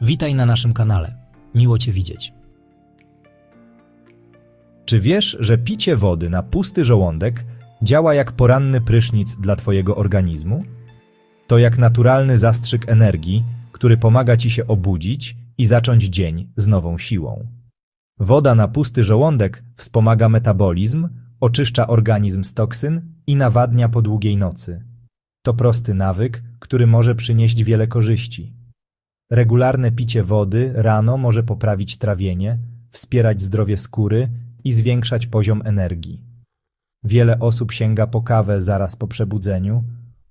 Witaj na naszym kanale. Miło Cię widzieć. Czy wiesz, że picie wody na pusty żołądek działa jak poranny prysznic dla Twojego organizmu? To jak naturalny zastrzyk energii, który pomaga Ci się obudzić i zacząć dzień z nową siłą. Woda na pusty żołądek wspomaga metabolizm, oczyszcza organizm z toksyn i nawadnia po długiej nocy. To prosty nawyk, który może przynieść wiele korzyści. Regularne picie wody rano może poprawić trawienie, wspierać zdrowie skóry i zwiększać poziom energii. Wiele osób sięga po kawę zaraz po przebudzeniu,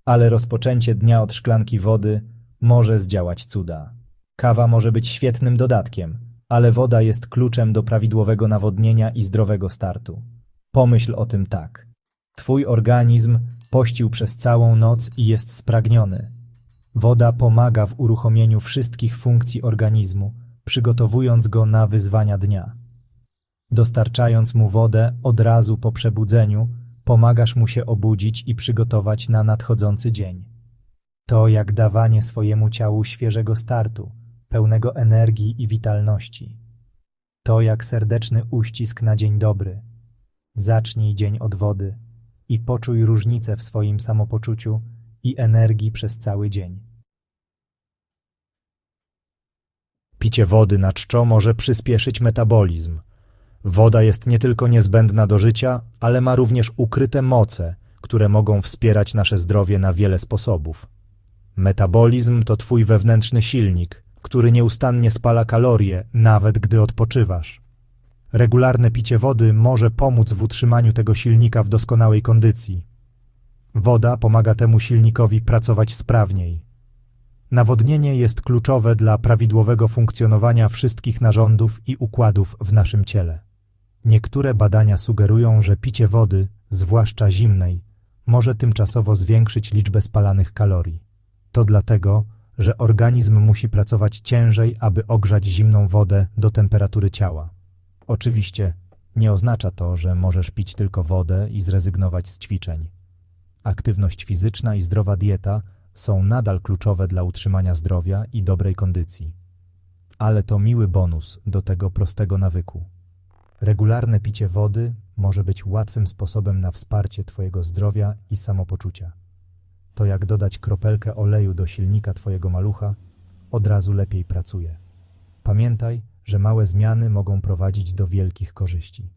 ale rozpoczęcie dnia od szklanki wody może zdziałać cuda. Kawa może być świetnym dodatkiem, ale woda jest kluczem do prawidłowego nawodnienia i zdrowego startu. Pomyśl o tym tak. Twój organizm pościł przez całą noc i jest spragniony. Woda pomaga w uruchomieniu wszystkich funkcji organizmu, przygotowując go na wyzwania dnia. Dostarczając mu wodę od razu po przebudzeniu, pomagasz mu się obudzić i przygotować na nadchodzący dzień. To jak dawanie swojemu ciału świeżego startu, pełnego energii i witalności. To jak serdeczny uścisk na dzień dobry. Zacznij dzień od wody i poczuj różnicę w swoim samopoczuciu i energii przez cały dzień. Picie wody na czczo może przyspieszyć metabolizm. Woda jest nie tylko niezbędna do życia, ale ma również ukryte moce, które mogą wspierać nasze zdrowie na wiele sposobów. Metabolizm to twój wewnętrzny silnik, który nieustannie spala kalorie, nawet gdy odpoczywasz. Regularne picie wody może pomóc w utrzymaniu tego silnika w doskonałej kondycji. Woda pomaga temu silnikowi pracować sprawniej. Nawodnienie jest kluczowe dla prawidłowego funkcjonowania wszystkich narządów i układów w naszym ciele. Niektóre badania sugerują, że picie wody, zwłaszcza zimnej, może tymczasowo zwiększyć liczbę spalanych kalorii. To dlatego, że organizm musi pracować ciężej, aby ogrzać zimną wodę do temperatury ciała. Oczywiście nie oznacza to, że możesz pić tylko wodę i zrezygnować z ćwiczeń. Aktywność fizyczna i zdrowa dieta są nadal kluczowe dla utrzymania zdrowia i dobrej kondycji. Ale to miły bonus do tego prostego nawyku. Regularne picie wody może być łatwym sposobem na wsparcie Twojego zdrowia i samopoczucia. To jak dodać kropelkę oleju do silnika Twojego malucha, od razu lepiej pracuje. Pamiętaj, że małe zmiany mogą prowadzić do wielkich korzyści.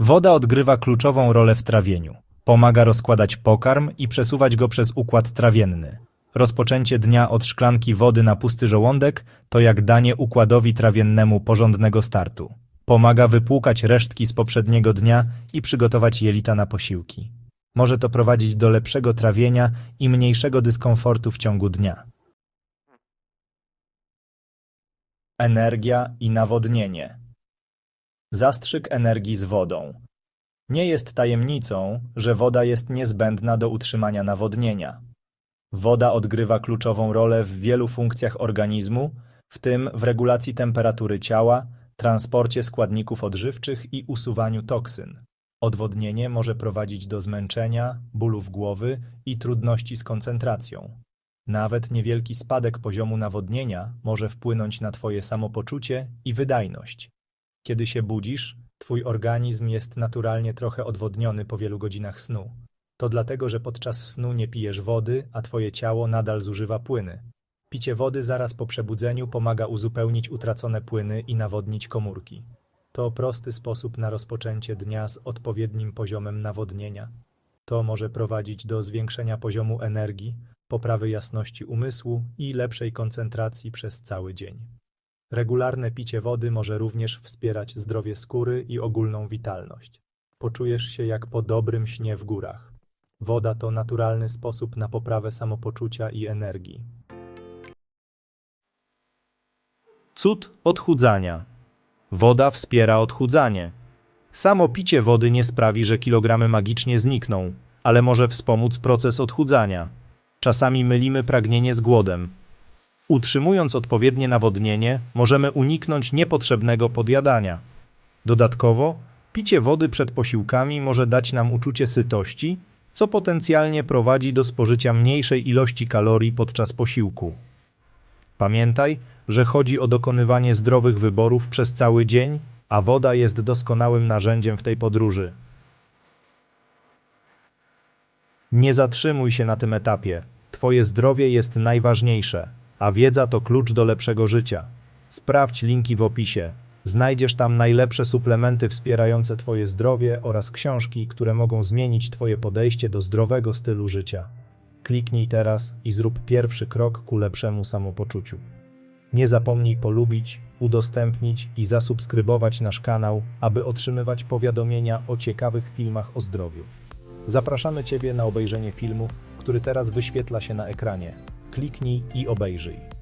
Woda odgrywa kluczową rolę w trawieniu. Pomaga rozkładać pokarm i przesuwać go przez układ trawienny. Rozpoczęcie dnia od szklanki wody na pusty żołądek to jak danie układowi trawiennemu porządnego startu. Pomaga wypłukać resztki z poprzedniego dnia i przygotować jelita na posiłki. Może to prowadzić do lepszego trawienia i mniejszego dyskomfortu w ciągu dnia. Energia i nawodnienie. Zastrzyk energii z wodą. Nie jest tajemnicą, że woda jest niezbędna do utrzymania nawodnienia. Woda odgrywa kluczową rolę w wielu funkcjach organizmu, w tym w regulacji temperatury ciała, transporcie składników odżywczych i usuwaniu toksyn. Odwodnienie może prowadzić do zmęczenia, bólów głowy i trudności z koncentracją. Nawet niewielki spadek poziomu nawodnienia może wpłynąć na Twoje samopoczucie i wydajność. Kiedy się budzisz, Twój organizm jest naturalnie trochę odwodniony po wielu godzinach snu. To dlatego, że podczas snu nie pijesz wody, a Twoje ciało nadal zużywa płyny. Picie wody zaraz po przebudzeniu pomaga uzupełnić utracone płyny i nawodnić komórki. To prosty sposób na rozpoczęcie dnia z odpowiednim poziomem nawodnienia. To może prowadzić do zwiększenia poziomu energii, poprawy jasności umysłu i lepszej koncentracji przez cały dzień. Regularne picie wody może również wspierać zdrowie skóry i ogólną witalność. Poczujesz się jak po dobrym śnie w górach. Woda to naturalny sposób na poprawę samopoczucia i energii. Cud odchudzania. Woda wspiera odchudzanie. Samo picie wody nie sprawi, że kilogramy magicznie znikną, ale może wspomóc proces odchudzania. Czasami mylimy pragnienie z głodem. Utrzymując odpowiednie nawodnienie, możemy uniknąć niepotrzebnego podjadania. Dodatkowo, picie wody przed posiłkami może dać nam uczucie sytości co potencjalnie prowadzi do spożycia mniejszej ilości kalorii podczas posiłku. Pamiętaj, że chodzi o dokonywanie zdrowych wyborów przez cały dzień, a woda jest doskonałym narzędziem w tej podróży. Nie zatrzymuj się na tym etapie. Twoje zdrowie jest najważniejsze, a wiedza to klucz do lepszego życia. Sprawdź linki w opisie. Znajdziesz tam najlepsze suplementy wspierające Twoje zdrowie oraz książki, które mogą zmienić Twoje podejście do zdrowego stylu życia. Kliknij teraz i zrób pierwszy krok ku lepszemu samopoczuciu. Nie zapomnij polubić, udostępnić i zasubskrybować nasz kanał, aby otrzymywać powiadomienia o ciekawych filmach o zdrowiu. Zapraszamy Ciebie na obejrzenie filmu, który teraz wyświetla się na ekranie. Kliknij i obejrzyj.